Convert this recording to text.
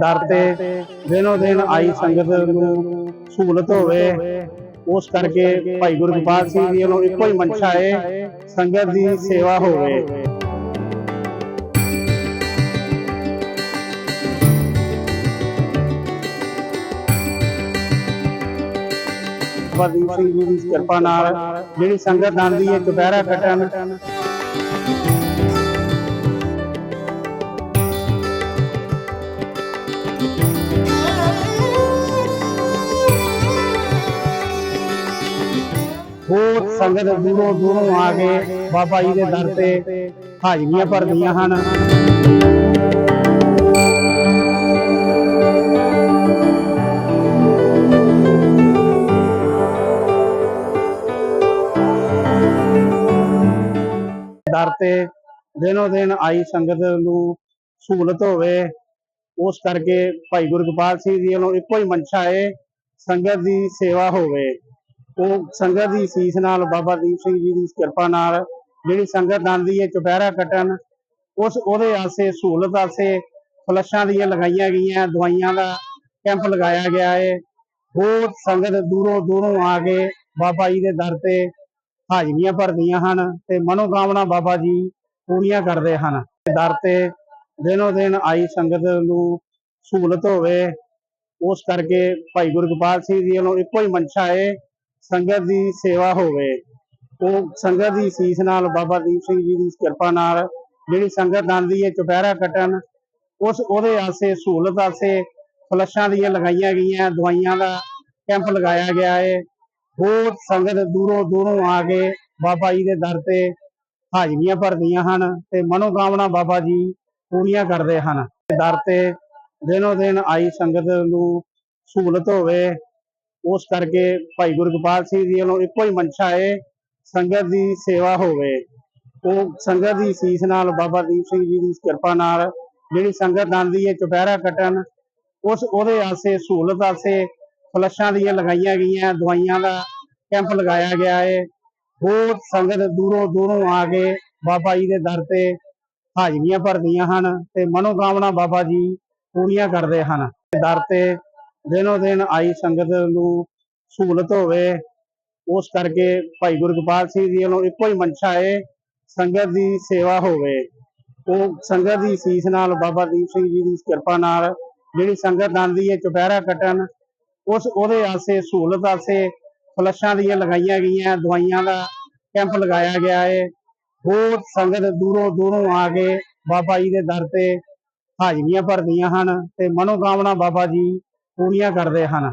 ਦਰ ਤੇ ਦਿਨੋ ਦਿਨ ਆਈ ਸੰਗਤ ਨੂੰ ਸਹੂਲਤ ਹੋਵੇ। ਉਸ ਕਰਕੇ ਭਾਈ ਗੁਰਗੋਪਾਲ ਸਿੰਘ ਜੀ ਵੱਲੋਂ ਇੱਕੋ ਹੀ ਮਨਸ਼ਾ ਹੈ ਸੰਗਤ ਦੀ ਸੇਵਾ ਹੋਵੇ। ਬਾਬਾ ਸਿੰਘ ਜੀ ਦੀ ਕਿਰਪਾ ਨਾਲ ਜਿਹੜੀ ਸੰਗਤ ਆਂਦੀ ਹੈ ਦੁਪਹਿਰਾ ਕੱਟਣ। ਬਹੁਤ ਸੰਗਤ ਦੂਰੋਂ ਦੂਰੋਂ ਆ ਕੇ ਬਾਬਾ ਜੀ ਦੇ ਦਰ ਤੇ ਹਾਜ਼ਰੀਆਂ ਭਰਦੀਆਂ ਹਨ। ਦਰ ਤੇ ਦਿਨੋ ਦਿਨ ਆਈ ਸੰਗਤ ਨੂੰ ਸਹੂਲਤ ਹੋਵੇ, ਉਸ ਕਰਕੇ ਭਾਈ ਗੁਰਗੋਪਾਲ ਸਿੰਘ ਜੀ ਵੱਲੋਂ ਇੱਕੋ ਹੀ ਮਨਸ਼ਾ ਹੈ, ਸੰਗਤ ਦੀ ਸੇਵਾ ਹੋਵੇ। ਉਹ ਸੰਗਤ ਦੀ ਸੀਸ ਨਾਲ ਬਾਬਾ ਦੀਪ ਸਿੰਘ ਜੀ ਦੀ ਕਿਰਪਾ ਨਾਲ ਜਿਹੜੀ ਸੰਗਤ ਆਂਦੀ ਹੈ, ਚੁਪਹਿਰਾ ਕੱਟਣ, ਉਸ ਉਹਦੇ ਆਸੇ ਸਹੂਲਤ ਆਸੇ ਫਲਸ਼ਾਂ ਦੀਆਂ ਲਗਾਈਆਂ ਗਈਆਂ, ਦਵਾਈਆਂ ਦਾ ਕੈਂਪ ਲਗਾਇਆ ਗਿਆ ਹੈ ਬਹੁਤ ਸੰਗਤ ਦੂਰੋਂ ਦੂਰੋਂ ਆ ਕੇ ਬਾਬਾ ਜੀ ਦੇ ਦਰ ਤੇ ਹਾਜ਼ਰੀਆਂ ਭਰਦੀਆਂ ਹਨ ਤੇ ਮਨੋਕਾਮਨਾ ਬਾਬਾ ਜੀ ਪੂਰੀਆਂ ਕਰਦੇ ਹਨ। ਦਰ ਤੇ ਦਿਨੋ ਦਿਨ ਆਈ ਸੰਗਤ ਨੂੰ ਸਹੂਲਤ ਹੋਵੇ, ਉਸ ਕਰਕੇ ਭਾਈ ਗੁਰਗੋਪਾਲ ਸਿੰਘ ਜੀ ਵੱਲੋਂ ਇੱਕੋ ਹੀ ਮਨਸ਼ਾ ਹੈ ਸੰਗਤ ਦੀ ਸੇਵਾ ਹੋਵੇ, ਉਹ ਸੰਗਤ ਦੀ ਸੀਸ ਨਾਲ ਬਾਬਾ ਦੀਪ ਸਿੰਘ ਜੀ ਦੀ ਕਿਰਪਾ ਨਾਲ ਜਿਹੜੀ ਸੰਗਤ ਆਂਦੀ ਹੈ, ਚੁਪਹਿਰਾ ਕੱਟਣ, ਉਸ, ਉਹਦੇ ਆਸੇ ਸਹੂਲਤ ਆਸੇ ਫਲਸ਼ਾਂ ਦੀਆਂ ਲਗਾਈਆਂ ਗਈਆਂ, ਦਵਾਈਆਂ ਦਾ ਕੈਂਪ ਲਗਾਇਆ ਗਿਆ ਹੈ ਬਹੁਤ ਸੰਗਤ ਦੂਰੋਂ ਦੂਰੋਂ ਆ ਕੇ ਬਾਬਾ ਜੀ ਦੇ ਦਰ ਤੇ ਹਾਜ਼ਰੀਆਂ ਭਰਦੀਆਂ ਹਨ ਤੇ ਮਨੋਕਾਮਨਾ ਬਾਬਾ ਜੀ ਪੂਰੀਆਂ ਕਰਦੇ ਹਨ। ਦਰ ਤੇ ਦਿਨੋ ਦਿਨ ਆਈ ਸੰਗਤ ਨੂੰ ਸਹੂਲਤ ਹੋਵੇ ਉਸ ਕਰਕੇ ਭਾਈ ਗੁਰਗੋਪਾਲ ਸਿੰਘ ਜੀ ਵੱਲੋਂ ਇੱਕੋ ਹੀ ਮਨਸ਼ਾ ਹੈ, ਸੰਗਤ ਦੀ ਸੇਵਾ ਹੋਵੇ। ਉਹ ਸੰਗਤ ਦੀ ਸੀਸ ਨਾਲ ਬਾਬਾ ਦੀਪ ਸਿੰਘ ਜੀ ਦੀ ਕਿਰਪਾ ਨਾਲ ਜਿਹੜੀ ਸੰਗਤ ਆਂਦੀ ਹੈ, ਚੁਪਹਿਰਾ ਕੱਟਣ, ਉਸ ਉਹਦੇ ਆਸੇ ਸਹੂਲਤ ਆਸੇ ਫਲਸ਼ਾਂ ਦੀਆਂ ਲਗਾਈਆਂ ਗਈਆਂ, ਦਵਾਈਆਂ ਦਾ ਕੈਂਪ ਲਗਾਇਆ ਗਿਆ ਹੈ। ਬਹੁਤ ਸੰਗਤ ਦੂਰੋਂ ਦੂਰੋਂ ਆ ਕੇ ਬਾਬਾ ਜੀ ਦੇ ਦਰ ਤੇ ਹਾਜ਼ਰੀਆਂ ਭਰਦੀਆਂ ਹਨ ਤੇ ਮਨੋਕਾਮਨਾ ਬਾਬਾ ਜੀ ਪੂਰੀਆਂ ਕਰਦੇ ਹਨ। ਦਰ ਤੇ ਦਿਨੋ ਦਿਨ ਆਈ ਸੰਗਤ ਨੂੰ ਸਹੂਲਤ ਹੋਵੇ, ਉਸ ਕਰਕੇ ਭਾਈ ਗੁਰਗੋਪਾਲ ਸਿੰਘ ਜੀ ਵੱਲੋਂ ਇੱਕੋ ਹੀ ਮਨਸ਼ਾ ਹੈ, ਸੰਗਤ ਦੀ ਸੇਵਾ ਹੋਵੇ। ਉਹ ਸੰਗਤ ਦੀ ਸੀਸ ਨਾਲ ਬਾਬਾ ਦੀਪ ਸਿੰਘ ਜੀ ਦੀ ਕਿਰਪਾ ਨਾਲ ਜਿਹੜੀ ਸੰਗਤ ਆਂਦੀ ਹੈ, ਚੁਪਹਿਰਾ ਕੱਟਣ, ਉਸ, ਉਹਦੇ ਆਸੇ ਸਹੂਲਤ ਆਸੇ ਫਲਸ਼ਾਂ ਦੀਆਂ ਲਗਾਈਆਂ ਗਈਆਂ, ਦਵਾਈਆਂ ਦਾ ਕੈਂਪ ਲਗਾਇਆ ਗਿਆ ਹੈ। ਬਹੁਤ ਸੰਗਤ ਦੂਰੋਂ ਦੂਰੋਂ ਆ ਕੇ ਬਾਬਾ ਜੀ ਦੇ ਦਰ ਤੇ ਹਾਜ਼ਰੀਆਂ ਭਰਦੀਆਂ ਹਨ ਤੇ ਮਨੋਕਾਮਨਾ ਬਾਬਾ ਜੀ ਪੂਰੀਆਂ ਕਰਦੇ ਹਨ।